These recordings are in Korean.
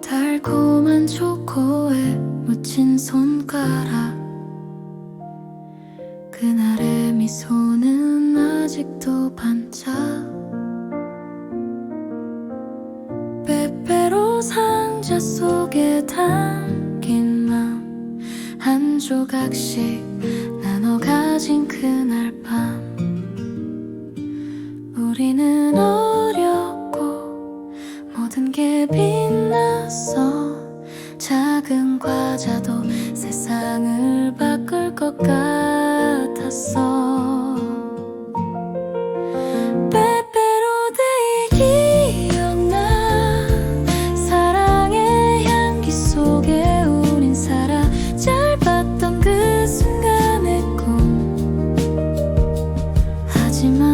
달콤한 초코에 묻힌 손가락. 그날의 미소는 아직도 반짝. 빼빼로 상자 속에 담긴 마음. 한 조각씩 나눠 가진 그날 밤. 게 빛났어 작은 과자도 세상을 바꿀 것 같았어. 빼빼로데이 기억나. 사랑의 향기 속에 우린 살아 짧았던 그 순간의 꿈. 하지만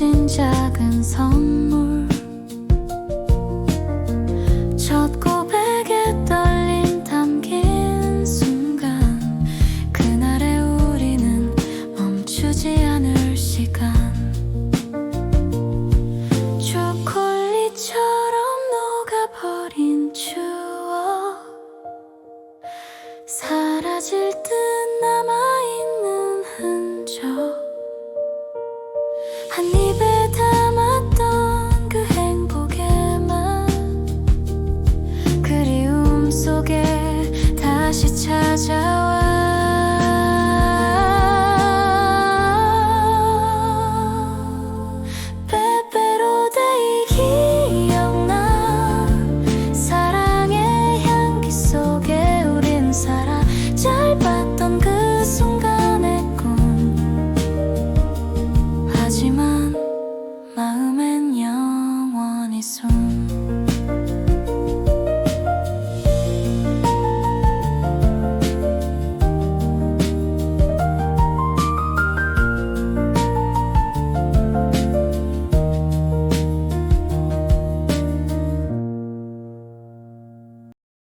숨겨진 작은 선물. 첫 고백에 떨림 담긴 순간 그날의 우리는 멈추지 않을 시간 So.